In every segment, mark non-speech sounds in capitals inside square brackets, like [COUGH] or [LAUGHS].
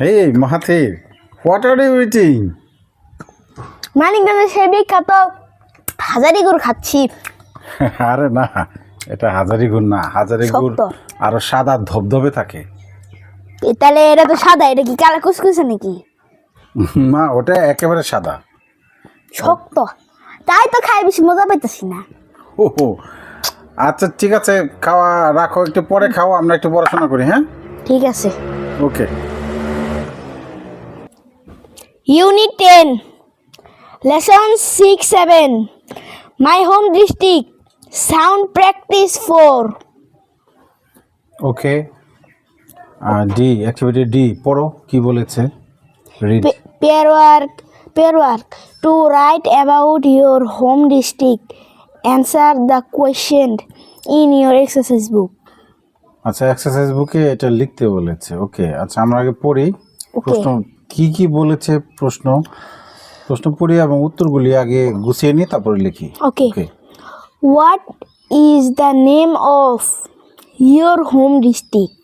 Hey, Mahathir, what are you eating? মানিকগঞ্জে সে বিখ্যাত হাজারি গুড় খাচ্ছি [LAUGHS] আরে না এটা হাজারি গুড় না হাজারি গুড় শক্ত। আরো সাদা ধবধবে থাকে তাহলে এটা তো সাদা এটা কি কালা কুচকুচে নাকি [LAUGHS] না ওটা একেবারে সাদা শক্ত তাই তো খাই বেশি মজা পাইতেছি না ও হো। আচ্ছা ঠিক আছে খাওয়া রাখো একটু পরে খাও আমরা একটু পড়াশোনা করি হ্যাঁ ঠিক আছে okay unit ten lesson six seven my home district sound practice four okay D activity D পড়ো কি বলেছে read pair work pair work to write about your home district answer the question in your exercise book আচ্ছা exercise বুকে এটা লিখতে বলেছে ওকে আচ্ছা আমরা আগে পড়ি প্রশ্ন কি কি বলেছে প্রশ্ন প্রশ্ন পড়ি এবং উত্তরগুলি আগে গুছিয়ে নিই তারপরে লিখি okay what is the name of your home district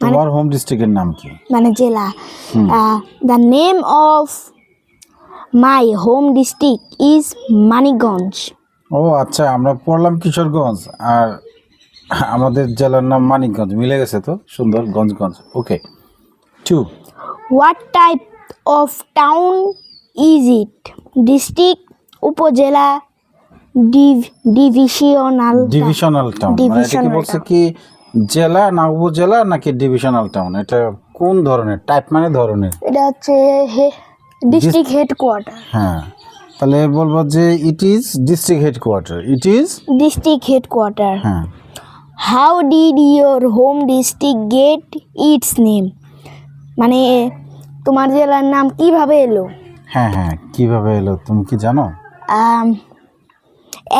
তোমার হোম ডিস্ট্রিক্টের নাম কি মানে জেলা the name of my home district is Manikganj ও আচ্ছা আমরা পড়লাম কিশোরগঞ্জ আর আমাদের জেলার নাম মানিকগঞ্জ মিলে গেছে তো সুন্দর গঞ্জগঞ্জ okay two what type of town is it district উপজেলা ডিভিশনাল ডিভিশনাল টাউন ডিভিশনাল বলছে কি জেলা না উপজেলা নাকি ডিভিশনাল টাউন এটা কোন ধরনের টাইপ মানে ধরনের এটা হচ্ছে ডিস্ট্রিক্ট হেডকোয়ার্টার হ্যাঁ তাহলে বলবো যে it is district headquarter it is district headquarter হ্যাঁ how did your home district get its name মানে তোমার জেলার নাম কিভাবে এলো হ্যাঁ হ্যাঁ কিভাবে এলো তুমি কি জানো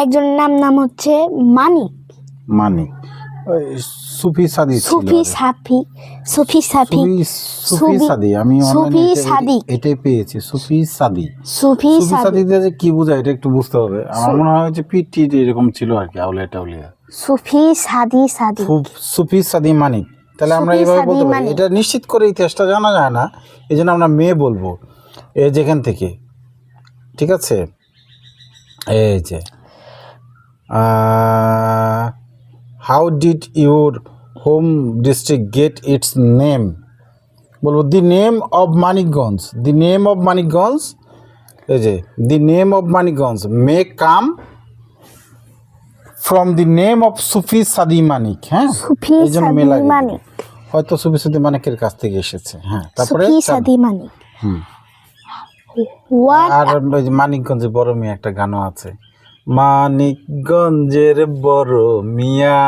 একজনের নাম নাম হচ্ছে মানিক মানিক সুফি সাদি সুফি সাফি সুফি সাফি সুফি সাদি আমি সুফি সাদি এটাই পেয়েছি সুফি সাদি সুফি সাদি যে কি বোঝায় এটা একটু বুঝতে হবে আমার মনে হয় যে পিটি এরকম ছিল আর কি আউলিয়া টাউলিয়া সুফি সাদি সাদি সুফি সাদি মানিক তাহলে আমরা এইভাবে বলতে পারি মানে? এটা নিশ্চিত করে ইতিহাসটা জানা যায় না এই জন্য আমরা মেয়ে বলবো এ যেখান থেকে ঠিক আছে এই যে how did your home district get its name বলবো the name of Manikganj the name of Manikganj এই যে the name of Manikganj may come from the name of Sufi Sadi Manik হ্যাঁ এই জন্য মেলা হয়তো সুফি সুদি মানিকের কাছ থেকে এসেছে হ্যাঁ তারপরে সুফি সাদি মানিক হুম আর মানিকগঞ্জে বড় মিয়া একটা গানও আছে মানিকগঞ্জের বড় মিয়া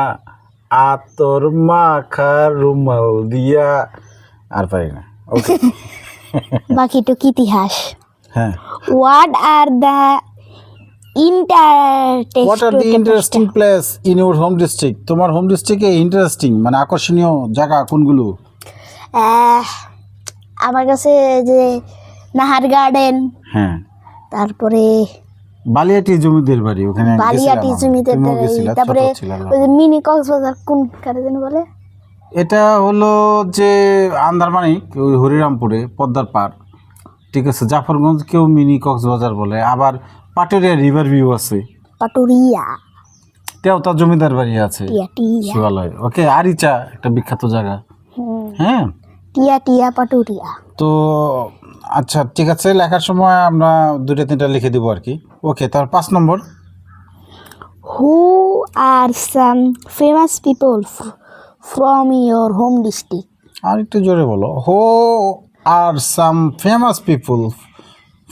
আতর মাখা রুমাল দিয়া আর পারি না ওকে [LAUGHS] বাকিটুকু ইতিহাস হ্যাঁ what are the interesting place in home district তোমার হোম ডিস্ট্রিক্টে ইন্টারেস্টিং মানে আকর্ষণীয় জায়গা কোনগুলো আমার কাছে যে নাহার গার্ডেন হ্যাঁ তারপরে জমিদের বাড়ি ওখানে তারপরে মিনি কক্সবাজার কোন বলে এটা হলো যে আন্দারমানিক ওই হরিরামপুরে পদ্মার পার ঠিক আছে জাফরগঞ্জ কেউ মিনি কক্সবাজার বলে আবার পাটুরিয়া রিভার ভিউ আছে পাটুরিয়া তেওতা জমিদার বাড়ি আছে শিবালয় ওকে আরিচা একটা বিখ্যাত জায়গা হ্যাঁ টিয়া টিয়া পাটুরিয়া তো আচ্ছা ঠিক আছে লেখার সময় আমরা দুটো তিনটা লিখে দিব আর কি ওকে তার পাঁচ number who are some famous people from your home district আর একটু জোরে বলো who are some famous people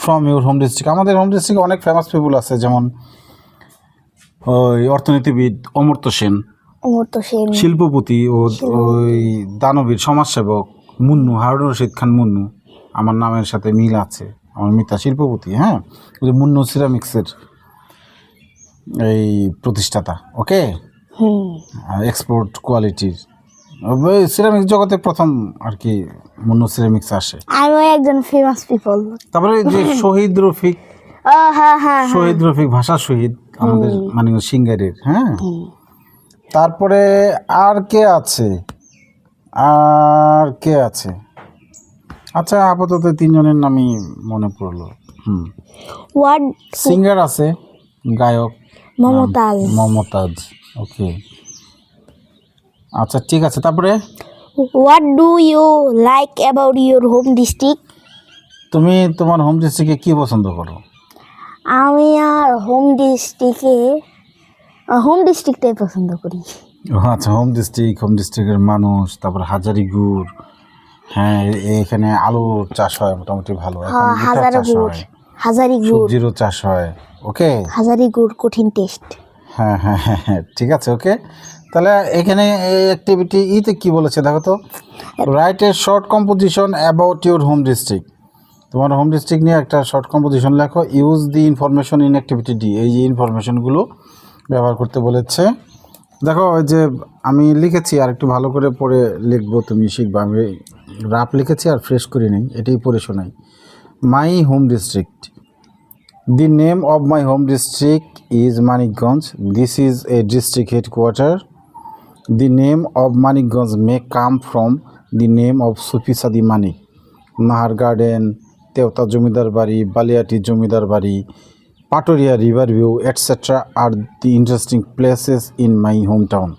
from your home district আমাদের হোম ডিস্ট্রিক্টে অনেক ফেমাস পিপুল আছে যেমন ওই অর্থনীতিবিদ অমর্ত্য সেন অমর্ত্য সেন শিল্পপতি ও ওই দানবীর সমাজসেবক মুন্নু হারুন রশিদ খান মুন্নু আমার নামের সাথে মিল আছে আমার মিতা শিল্পপতি হ্যাঁ ওই মুন্নু সিরামিক্সের এই প্রতিষ্ঠাতা ওকে এক্সপোর্ট কোয়ালিটির ওই সিরামিক জগতে প্রথম আর কি মনু সিরামিক্স আসে আমি একজন ফেমাস পিপল তারপরে যে [LAUGHS] শহীদ রফিক হ্যাঁ, হ্যাঁ হ্যাঁ শহীদ রফিক ভাষা শহীদ আমাদের মানে সিঙ্গারের হ্যাঁ তারপরে আর কে আছে আর কে আছে আচ্ছা আপাতত তিনজনের নামই মনে পড়লো হুম সিঙ্গার আছে গায়ক মমতাজ মমতাজ ওকে আচ্ছা ঠিক আছে তারপরে what do you like about your home district তুমি তোমার হোম ডিস্ট্রিক্টে কী পছন্দ করো আমি আর হোম ডিস্ট্রিক্টে হোম ডিস্ট্রিক্টটাই পছন্দ করি আচ্ছা হোম ডিস্ট্রিক্ট হোম ডিস্ট্রিক্টের মানুষ তারপর হাজারিগুড় হ্যাঁ এখানে আলু চাষ হয় মোটামুটি ভালো হ্যাঁ, হাজারিগুড় হাজারিগুড় চাষ হয় ওকে হাজারিগুড় কঠিন টেস্ট হ্যাঁ, হ্যাঁ হ্যাঁ হ্যাঁ ঠিক আছে ওকে তাহলে এখানে এই অ্যাক্টিভিটি ইতে কি বলেছে দেখো তো write a short composition about your home district তোমার হোম ডিস্ট্রিক্ট নিয়ে একটা শর্ট কম্পোজিশন লেখো use the information in activity D এই যে ইনফরমেশনগুলো ব্যবহার করতে বলেছে দেখো ওই যে আমি লিখেছি আর একটু ভালো করে পড়ে লিখবো তুমি শিখবা আমি রাফ লিখেছি আর ফ্রেশ করে নিই এটাই পড়ে শোনাই my home district the name of my home district is Manikganj this is a district headquarter The name of Manikganj may come from the name of Sufi Sadi Mani, Nahar Garden, Teuta Jomidar Bari, Baliati Jomidar Bari, Patoria Riverview, etc. are the interesting places in my hometown.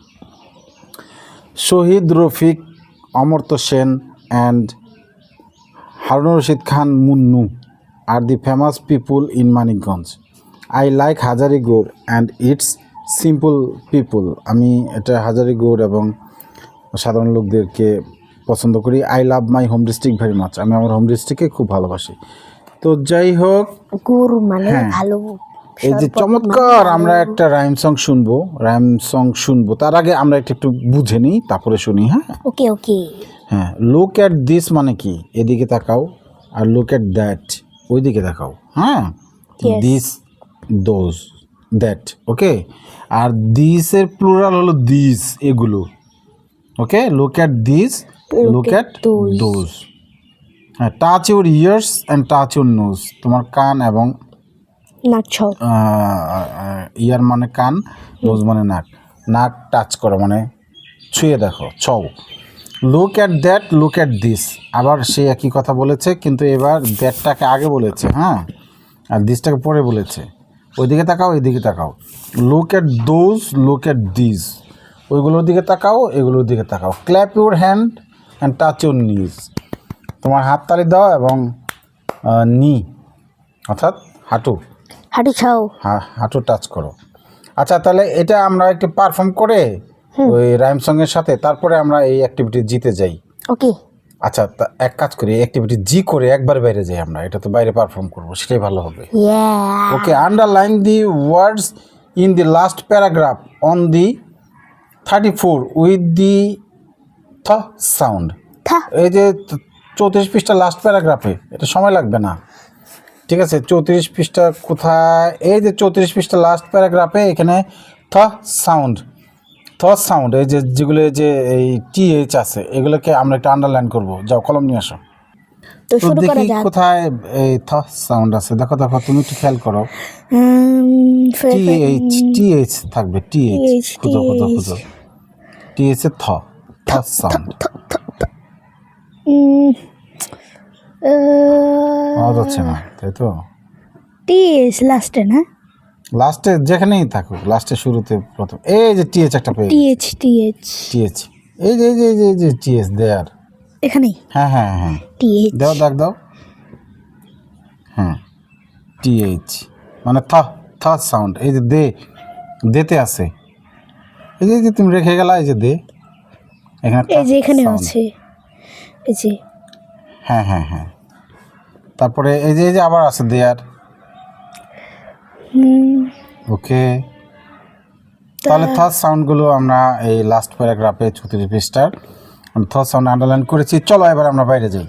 Shohid Rafiq, Amartya Sen and Harun Rashid Khan Munnu are the famous people in Manikganj. I like Hazarigor and its simple people আমি এটা হাজারি গুড় এবং সাধারণ লোকদেরকে পছন্দ করি I love my home district very much আমি আমার হোম ডিস্ট্রিক্টকে খুব ভালোবাসি তো যাই হোক গরু মানে হ্যাঁ। ভালো এই যে মানে চমৎকার আমরা একটা রাইম সং শুনবো রাইম সং শুনবো তার আগে আমরা একটু একটু বুঝে নিই তারপরে শুনি হ্যাঁ ওকে ওকে হ্যাঁ লুক অ্যাট দিস মানে কি এদিকে তাকাও আর লুক অ্যাট দ্যাট ওইদিকে তাকাও হ্যাঁ দিস দোজ দ্যাট ওকে আর দিসের প্লুরাল হলো দিস এগুলো okay look at this look at those হ্যাঁ touch your ears and touch your nose তোমার কান এবং ইয়ার মানে কান নোজ মানে নাক নাক টাচ করো মানে ছুঁয়ে দেখো ছও look at that look at this আবার সে একই কথা বলেছে কিন্তু এবার দ্যাটটাকে আগে বলেছে হ্যাঁ আর দিসটাকে পরে বলেছে ওইদিকে তাকাও এদিকে তাকাও look at those look at this ওইগুলোর দিকে তাকাও এগুলোর দিকে তাকাও clap your hand and touch your knees তোমার হাত তালি দাও এবং নি অর্থাৎ হাঁটু হাঁটু ছাও হ্যাঁ হাঁটু টাচ করো আচ্ছা তাহলে এটা আমরা একটু পারফর্ম করে ওই রাইম সঙ্গের সাথে তারপরে আমরা এই অ্যাক্টিভিটি জিতে যাই ওকে আচ্ছা তা এক কাজ করি অ্যাক্টিভিটি জি করে একবার বাইরে যাই আমরা এটা তো বাইরে পারফর্ম করবো সেটাই ভালো হবে okay underline the words in the last paragraph on the thirty four with the th sound এই যে চৌত্রিশ পৃষ্ঠা লাস্ট প্যারাগ্রাফে এটা সময় লাগবে না ঠিক আছে চৌত্রিশ পৃষ্ঠা কোথায় এই যে চৌত্রিশ পৃষ্ঠা লাস্ট প্যারাগ্রাফে এখানে থ সাউন্ড থ সাউন্ড এই যে যেগুলো যে এই টি এইচ আছে এগুলোকে আমরা একটু আন্ডারলাইন করব যাও কলম নিয়ে আসো তো শুরু করা যাক কোথায় এই থ সাউন্ড আছে দেখো দেখো তুমি একটু খেয়াল করো টি এইচ টি এইচ থাকবে টি এইচ খুঁজো খুঁজো খুঁজো টি এইচ থ থ সাউন্ড আওয়াজ হচ্ছে না তাই তো টি এইচ লাস্টে না লাস্টে যেখানেই থাকো লাস্টে শুরুতে প্রথম এই যে টিএচ একটা পেয়ে টিএচ টিএচ টিএচ এই যে এই যে এই যে টিএস দেয়ার এখানেই হ্যাঁ হ্যাঁ হ্যাঁ টিএচ হ্যাঁ। দাও দাগ দাও হ্যাঁ টিএইচ মানে থ থ সাউন্ড এই যে দে দেতে আছে এই যে তুমি রেখে গেলা এই যে দে এখানে এই যে এখানে আছে এই যে হ্যাঁ হ্যাঁ হ্যাঁ তারপরে এই যে এই যে আবার আছে দেয়ার ওকে তাহলে থার্ড সাউন্ডগুলো আমরা এই লাস্ট প্যারাগ্রাফে চতুর্থ পৃষ্ঠার থার্ড সাউন্ড আন্ডারলাইন করেছি চলো এবার আমরা বাইরে যাই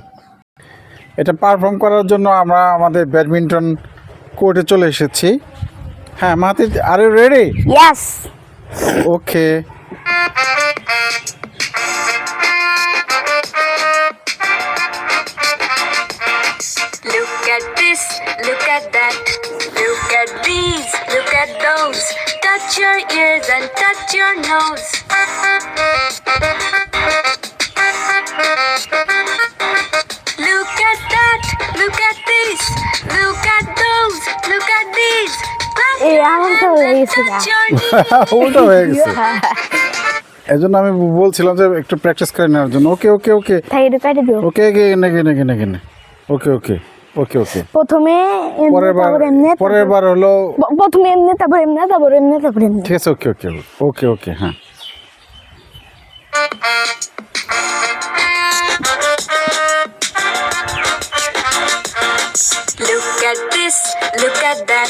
এটা পারফর্ম করার জন্য আমরা আমাদের ব্যাডমিন্টন কোর্টে চলে এসেছি হ্যাঁ Mahati are ready yes okay touch your nose. Look at that, look at this, look at those, look at this. উল্টো এই জন্য আমি বলছিলাম যে একটু প্র্যাকটিস করে নেওয়ার জন্য ওকে ওকে ওকে ওকে ওকে ওকে ওকে ওকে ওকে ওকে প্রথমে পরের বার পরের বার হলো প্রথমে এমনি তারপর এমনি তারপর এমনি তারপর এমনি ঠিক আছে ওকে ওকে ওকে ওকে হ্যাঁ Look at this, look at that,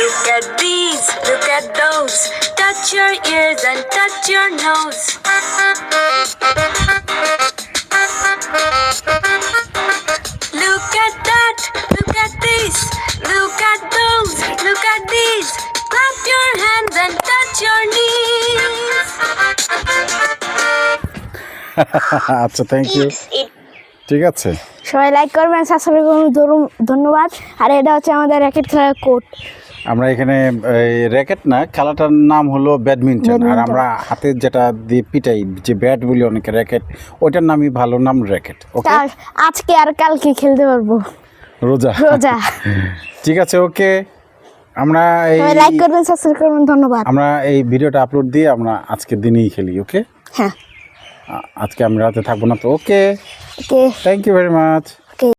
look at these, look at those. Touch your ears and touch your nose. Look at these. Clap your hands and touch your knees. [LAUGHS] আচ্ছা থ্যাংক ইউ ঠিক আছে সবাই like করবেন subscribe করুন ধন্যবাদ আর এটা হচ্ছে আমাদের র্যাকেট খেলার কোর্ট আমরা এখানে এই র্যাকেট না খেলাটার নাম হলো ব্যাডমিন্টন আর আমরা হাতে যেটা দিয়ে পিটাই যে ব্যাট বলি অনেকে র্যাকেট ওইটার নামই ভালো নাম র্যাকেট ওকে আজকে আর কালকে খেলতে পারবো রোজা রোজা [LAUGHS] ঠিক আছে ওকে আমরা এই লাইক করবেন সাবস্ক্রাইব করবেন ধন্যবাদ আমরা এই ভিডিওটা আপলোড দিয়ে আমরা আজকের দিনেই খেলি ওকে হ্যাঁ আজকে আমরা রাতে থাকবো না তো okay okay thank you very much